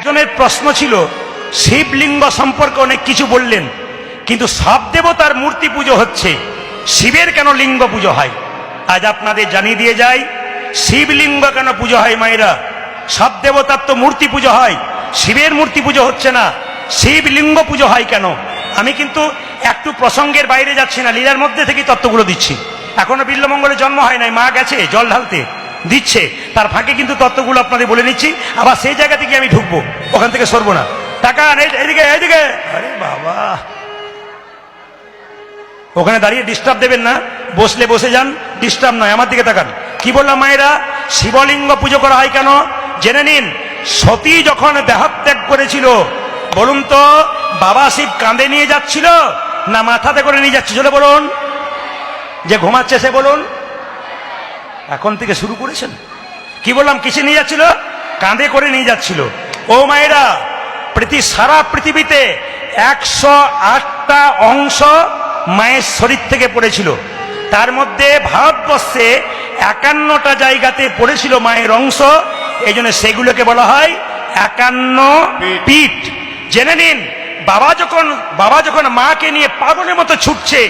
একজনের প্রশ্ন ছিল, শিবলিঙ্গ সম্পর্কে অনেক কিছু বললেন, কিন্তু সব দেবতার মূর্তি পুজো হচ্ছে, শিবের কেন লিঙ্গ পুজো হয়? আজ আপনাদের জানিয়ে দিয়ে যাই, শিবলিঙ্গ কেন পুজো হয় মায়েরা? সব দেবতার তো মূর্তি পুজো হয়, শিবের মূর্তি পুজো হচ্ছে না, শিবলিঙ্গ পুজো হয় কেন? আমি কিন্তু একটু প্রসঙ্গের বাইরে যাচ্ছি না, লীলার মধ্যে থেকে তত্ত্বগুলো দিচ্ছি। এখনও বিল্লমঙ্গলের জন্ম হয় নাই, মা গেছে জল ঢালতে। দিচ্ছে। তার ফাঁকে কিন্তু তত্ত্বগুলো আপনাদের বলে নিচ্ছি। আবার সেই জায়গা থেকে আমি ঢুকবো। ওখান থেকে সরবো না। টাকা এদিকে এদিকে আরে বাবা। ওখানে দাঁড়িয়ে ডিস্টার্ব দেবেন না। বসলে বসে যান। ডিস্টার্ব নয় আমার দিকে তাকান। কি বললাম মায়েরা? শিবলিঙ্গ পুজো করা হয় কেন? জেনে নিন। সতী যখন দেহত্যাগ করেছিল বলুন তো বাবা শিব কাঁধে নিয়ে যাচ্ছিল না মাথাতে করে নিয়ে যাচ্ছিল? বলুন। যে ঘুমাচ্ছে সে বলুন। এখন থেকে শুরু করেছেন? কি বললাম কিসে নিয়ে যাচ্ছিল? কাঁধে করে নিয়ে যাচ্ছিল। ও মায়েরা পৃথি সারা পৃথিবীতে একশো আটটা অংশ মায়ের শরীর থেকে পড়েছিল। তার মধ্যে ভারতবর্ষে একান্নটা জায়গাতে পড়েছিল মায়ের অংশ। এই জন্য সেগুলোকে বলা হয় একান্ন পিঠ। জেনে নিন বাবা যখন বাবা যখন মাকে নিয়ে পাগলের মতো ছুটছে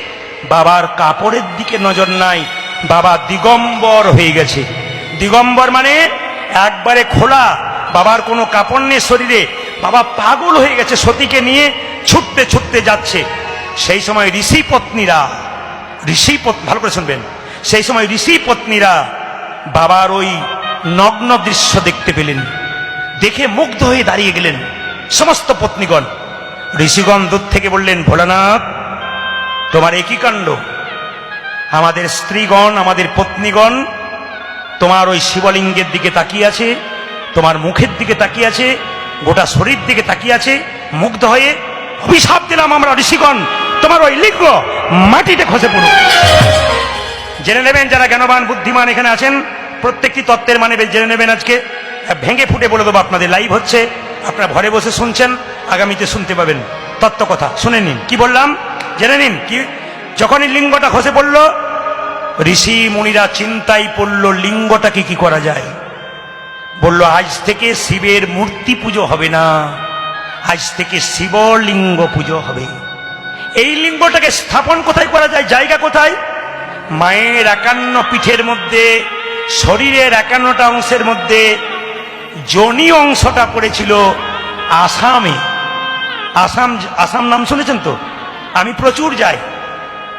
বাবার কাপড়ের দিকে নজর নাই। বাবা দিগম্বর হয়ে গেছে। দিগম্বর মানে একবারে খোলা, বাবার কোনো কাপড় নেই শরীরে। বাবা পাগল হয়ে গেছে, সতীকে নিয়ে ছুটতে ছুটতে যাচ্ছে। সেই সময় ঋষি পত্নীরা, ঋষি ভালো করে শুনবেন। সেই সময় ঋষি পত্নীরা বাবার ওই নগ্ন দৃশ্য দেখতে পেলেন। দেখে মুগ্ধ হয়ে দাঁড়িয়ে গেলেন সমস্ত পত্নীগণ। ঋষিগণ দূর থেকে বললেন, ভোলানাথ, তোমার একই কাণ্ড। আমাদের স্ত্রীগণ, আমাদের পত্নীগণ, তোমার ওই শিবলিঙ্গের দিকে তাকিয়ে আছে, তোমার মুখের দিকে তাকিয়ে আছে, গোটা শরীর দিকে তাকিয়ে আছে, মুগ্ধ হয়ে অভিশাপ দিলাম আমরা ঋষিগণ, তোমার ওই লিঙ্গ মাটিতে খসে পড়ুক। জেনে নেবেন যারা জ্ঞানবান, বুদ্ধিমান এখানে আছেন, প্রত্যেকটি তত্ত্বের মানে জেনে নেবেন আজকে। ভেঙে ফুটে বলে দেবো, আপনাদের লাইভ হচ্ছে, আপনারা ঘরে বসে শুনছেন, আগামীতে শুনতে পাবেন। তত্ত্ব কথা, শুনে নিন। কি বললাম? জেনে নিন, কি যখনই লিঙ্গটা খসে পড়ল, ঋষি মুনিরা চিন্তায় পড়ল, লিঙ্গটাকে কি করা যায়? বলল, আজ থেকে শিবের মূর্তি পুজো হবে না। আজ থেকে শিবলিঙ্গ পুজো হবে। এই লিঙ্গটাকে স্থাপন কোথায় করা যায়, জায়গা কোথায়? মায়ের একান্ন পিঠের মধ্যে, শরীরের একান্নটা অংশের মধ্যে জনি অংশটা পড়েছিল আসামে। আসাম আসাম নাম শুনেছেন তো? আমি প্রচুর যাই।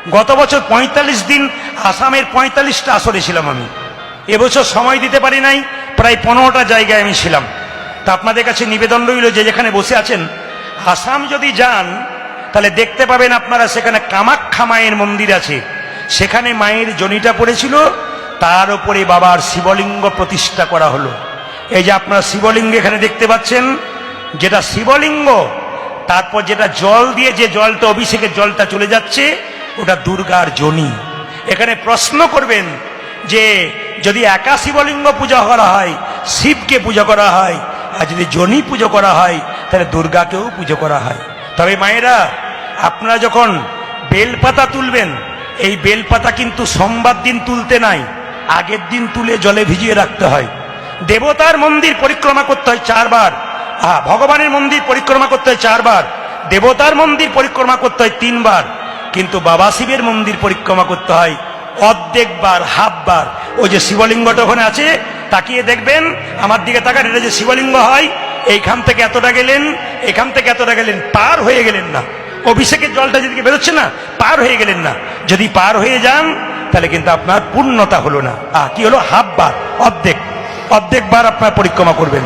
গত বছর পঁয়তাল্লিশ দিন আসামের পঁয়তাল্লিশটা আসরে ছিলাম আমি। এবছর সময় দিতে পারি নাই, প্রায় পনেরোটা জায়গায় আমি ছিলাম। তা আপনাদের কাছে নিবেদন রইল যে যেখানে বসে আছেন, আসাম যদি যান, তাহলে দেখতে পাবেন আপনারা সেখানে কামাখ্যা মায়ের মন্দির আছে। সেখানে মায়ের জনিটা পড়েছিল, তার উপরে বাবার শিবলিঙ্গ প্রতিষ্ঠা করা হলো। এই যে আপনারা শিবলিঙ্গ এখানে দেখতে পাচ্ছেন, যেটা শিবলিঙ্গ, তারপর যেটা জল দিয়ে যে জলটা অভিষেকের জলটা চলে যাচ্ছে ওটা দুর্গার জনি। এখানে প্রশ্ন করবেন যে, যদি একা শিবলিঙ্গ পূজা করা হয়, শিবকে পূজা করা হয়, আর যদি জনি পুজো করা হয়, তাহলে দুর্গাকেও পুজো করা হয়। তবে মায়েরা, আপনারা যখন বেলপাতা তুলবেন, এই বেলপাতা কিন্তু সোমবার দিন তুলতে নাই, আগের দিন তুলে জলে ভিজিয়ে রাখতে হয়। দেবতার মন্দির পরিক্রমা করতে হয় চারবার। হ্যাঁ ভগবানের মন্দির পরিক্রমা করতে হয় চারবার। দেবতার মন্দির পরিক্রমা করতে হয় তিনবার। কিন্তু বাবা শিবের মন্দির পরিক্রমা করতে হয়। অর্ধেকবার হাফবার ওই যে শিবলিঙ্গটা ওখানে আছে, তাকিয়ে দেখবেন, আমার দিকে তাকান, এটা যে শিবলিঙ্গ হয়, এইখান থেকে এতটা গেলেন, এখান থেকে এতটা গেলেন, পার হয়ে গেলেন না। অভিষেকের জলটা যেদিকে বেরোচ্ছে না, পার হয়ে গেলেন না। যদি পার হয়ে যান, তাহলে কিন্তু আপনার পূর্ণতা হলো না। কি হলো? হাফ বার, অর্ধেক। অর্ধেক বার আপনার পরিক্রমা করবেন।